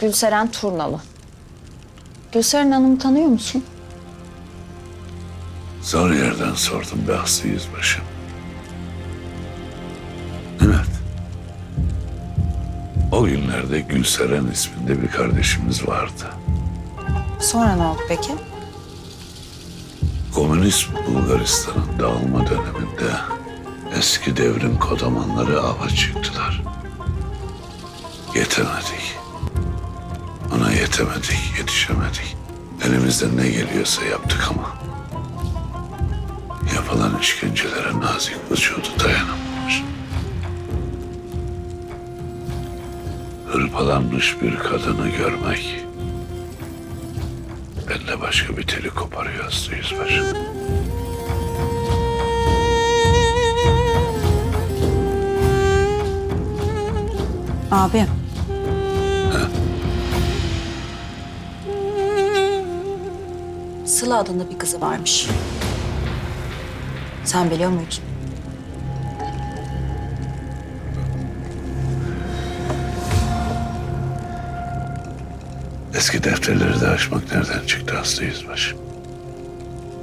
Gülseren Turnalı. Gülseren Hanım'ı tanıyor musun? Zor yerden sordum be Aslı Yüzbaşı. Evet. O günlerde Gülseren isminde bir kardeşimiz vardı. Sonra ne oldu peki? Komünist Bulgaristan'ın dağılma döneminde eski devrim kodamanları ava çıktılar. Yetemedik. Ona yetemedik, yetişemedik. Elimizden ne geliyorsa yaptık ama yapılan işkencelere nazik vücudu dayanamamış. Hırpalanmış bir kadını görmek bende başka bir teli koparıyor Aslı Yüzbaşı. Abi. Sıla adında bir kızı varmış. Sen biliyor muydun? Eski defterleri de açmak nereden çıktı Aslı Yüzbaşı?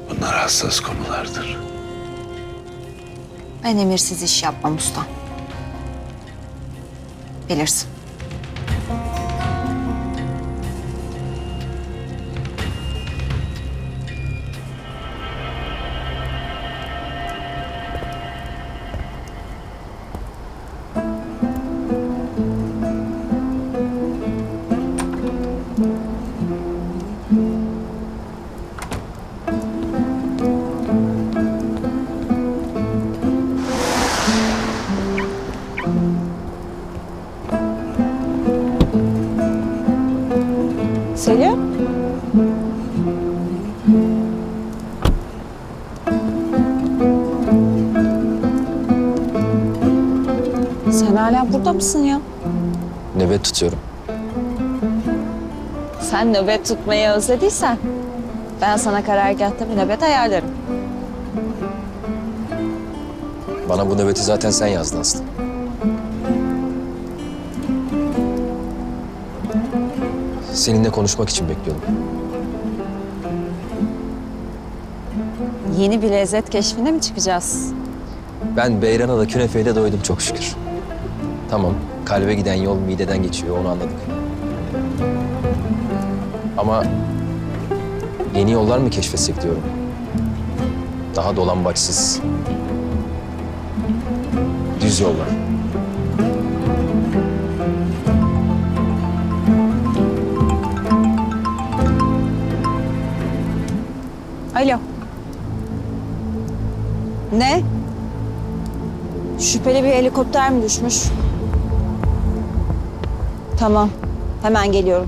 Bunlar hassas konulardır. Ben emirsiz iş yapmam usta. Bilirsin. Selim? Sen hala burada mısın ya? Nöbet tutuyorum. Sen nöbet tutmayı özlediysen ben sana karargahta bir nöbet ayarlarım. Bana bu nöbeti zaten sen yazdın Aslı. Seninle konuşmak için bekliyordum. Yeni bir lezzet keşfine mi çıkacağız? Ben Beyran'a da künefeyle doydum çok şükür. Tamam, kalbe giden yol mideden geçiyor, onu anladık. Ama yeni yollar mı keşfetsek diyorum. Daha dolambaçsız. Düz yollar. Alo. Ne? Şüpheli bir helikopter mi düşmüş? Tamam. Hemen geliyorum.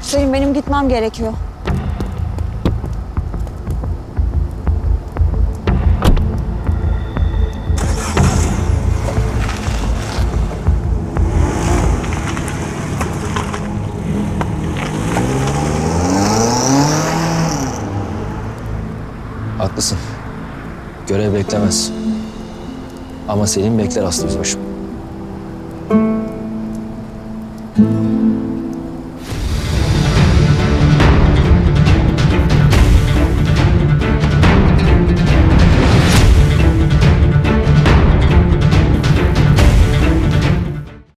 Selim benim gitmem gerekiyor. Haklısın. Görev beklemez. Ama Selim bekler Aslı Yüzbaşım.